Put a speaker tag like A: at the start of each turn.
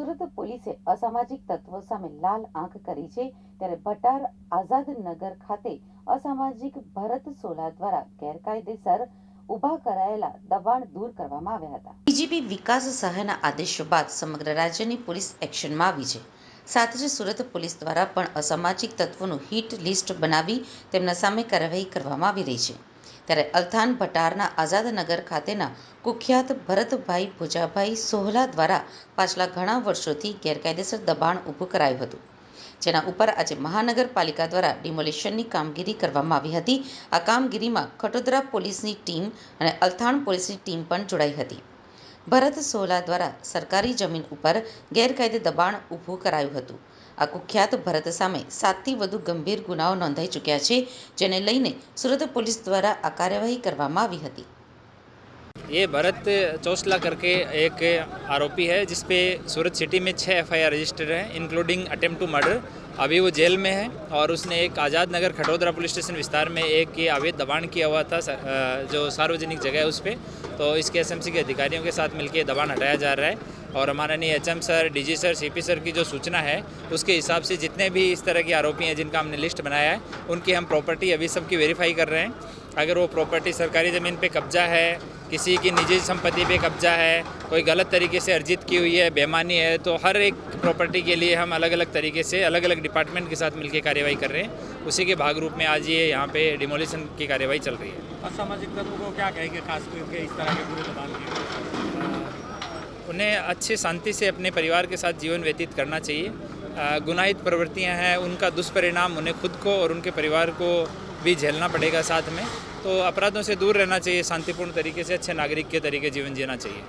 A: સુરત પોલીસે અસામાજિક તત્વો સામે લાલ આંખ કરી છે ત્યારે ભટાર આઝાદ નગર ખાતે અસામાજિક ભરત સોલા દ્વારા ગેરકાયદેસર ઊભા કરાયેલા દબાણ દૂર કરવામાં આવ્યા હતા. બીજીપી વિકાસ સહાયના આદેશો બાદ સમગ્ર રાજ્યની પોલીસ એક્શનમાં આવી છે. સાથે જ સુરત પોલીસ દ્વારા પણ અસામાજિક તત્વોનું હિટ લિસ્ટ બનાવી તેમના સામે કાર્યવાહી કરવામાં આવી રહી છે. ત્યારે અલથાન ભટારના આઝાદનગર ખાતેના કુખ્યાત ભરતભાઈ ભુજાભાઈ સોહલા દ્વારા પાછલા ઘણા વર્ષોથી ગેરકાયદેસર દબાણ ઊભું કરાયું હતું. જેના ઉપર આજે મહાનગરપાલિકા દ્વારા ડિમોલિશનની કામગીરી કરવામાં આવી હતી. આ કામગીરીમાં ખટોદરા પોલીસની ટીમ અને અલથાણ પોલીસની ટીમ પણ જોડાઈ હતી. ભરત સોહલા દ્વારા સરકારી જમીન ઉપર ગેરકાયદે દબાણ ઊભું કરાયું હતું. આ કુખ્યાત ભરત સામે સાતથી વધુ ગંભીર ગુનાઓ નોંધાઈ ચૂક્યા છે જેને લઈને સુરત પોલીસ દ્વારા આ કાર્યવાહી કરવામાં આવી હતી
B: ये भरत चौसला करके एक आरोपी है जिस पे सूरत सिटी में छः एफ रजिस्टर्ड है इंक्लूडिंग अटेम्प्ट टू मर्डर अभी वो जेल में है और उसने एक आज़ाद नगर खटोदरा पुलिस स्टेशन विस्तार में एक ये अवैध दबाण किया हुआ था स- अ, जो सार्वजनिक जगह है उस पर तो इसके एसएमसी के अधिकारियों के साथ मिलकर दबाण हटाया जा रहा है और हमारा नहीं H sir, DG sir, CP sir की जो सूचना है, उसके हिसाब से जितने भी इस तरह के आरोपी हैं जिनका हमने लिस्ट बनाया है, उनकी हम प्रॉपर्टी अभी सबकी वेरीफाई कर रहे हैं। अगर वो प्रॉपर्टी सरकारी ज़मीन पे कब्जा है, किसी की निजी संपत्ति पे कब्जा है, कोई गलत तरीके से अर्जित की हुई है, बेमानी है तो हर एक प्रॉपर्टी के लिए हम अलग अलग तरीके से अलग अलग डिपार्टमेंट के साथ मिलकर कार्यवाही कर रहे हैं। उसी के भाग रूप में आज ये यहाँ पे डिमोलिशन की कार्यवाही चल रही है।
C: असामाजिक तत्वों को क्या कहेंगे खास करके इस तरह के के?
B: उन्हें अच्छे शांति से अपने परिवार के साथ जीवन व्यतीत करना चाहिए। गुनाहित प्रवृत्तियाँ हैं, उनका दुष्परिणाम उन्हें खुद को और उनके परिवार को भी झेलना पड़ेगा साथ में। तो अपराधों से दूर रहना चाहिए, शांतिपूर्ण तरीके से, अच्छे नागरिक के तरीके जीवन जीना चाहिए।